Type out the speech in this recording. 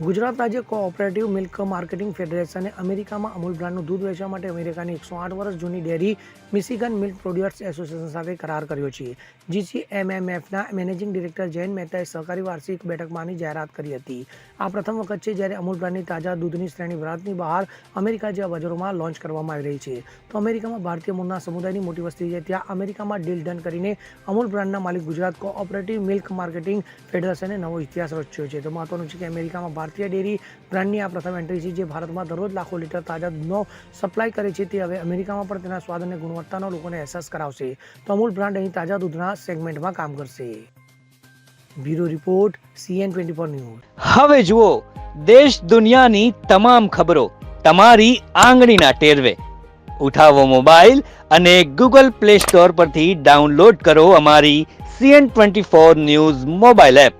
ગુજરાત રાજ્ય cooperative milk marketing ફેડરેશને અમેરિકામાં અમૂલ બ્રાન્ડનું દૂધ વેચવા માટે અમેરિકાની એકસો આઠ વર્ષ જૂની dairy Michigan milk producers association સાથે કરાર કર્યો છે. જીસીએમએમએફના મેનેજિંગ ડિરેક્ટર જૈન મહેતાએ સહકારી વાર્ષિક બેઠકમાં આની જાહેરાત કરી હતી. આ પ્રથમ વખત છે જ્યારે અમૂલ બ્રાન્ડની તાજા દૂધની શ્રેણી ભારતની બહાર અમેરિકા જેવા બજારોમાં લોન્ચ કરવામાં આવી રહી છે. તો અમેરિકામાં ભારતીય મૂળના સમુદાયની મોટી વસ્તી છે. ત્યાં અમેરિકામાં ડીલ ડન કરીને અમૂલ બ્રાન્ડના માલિક ગુજરાત કોઓપરેટિવ મિલ્ક માર્કેટિંગ ફેડરેશને નવો ઇતિહાસ રચ્યો છે. તો મહત્વનું છે કે અમેરિકામાં ભારતીય ડેરી બ્રાન્ડની આ પ્રથમ એન્ટ્રી છે, જે ભારતમાં દરરોજ લાખો લીટર તાજા દૂધનો સપ્લાય કરે છે, તે હવે અમેરિકામાં પણ તેના સ્વાદ અને ગુણવત્તાનો લોકોને અહેસાસ કરાવશે. તો અમૂલ બ્રાન્ડ અહીં તાજા દૂધના સેગમેન્ટમાં કામ કરશે. Bureau report CN twenty four news. હવે જુઓ, દેશ દુનિયાની તમામ ખબરો તમારી આંગળીના ટેરવે. ઉઠાવો મોબાઈલ અને ગૂગલ પ્લે સ્ટોર પરથી ડાઉનલોડ કરો અમારી CN twenty four news mobile app.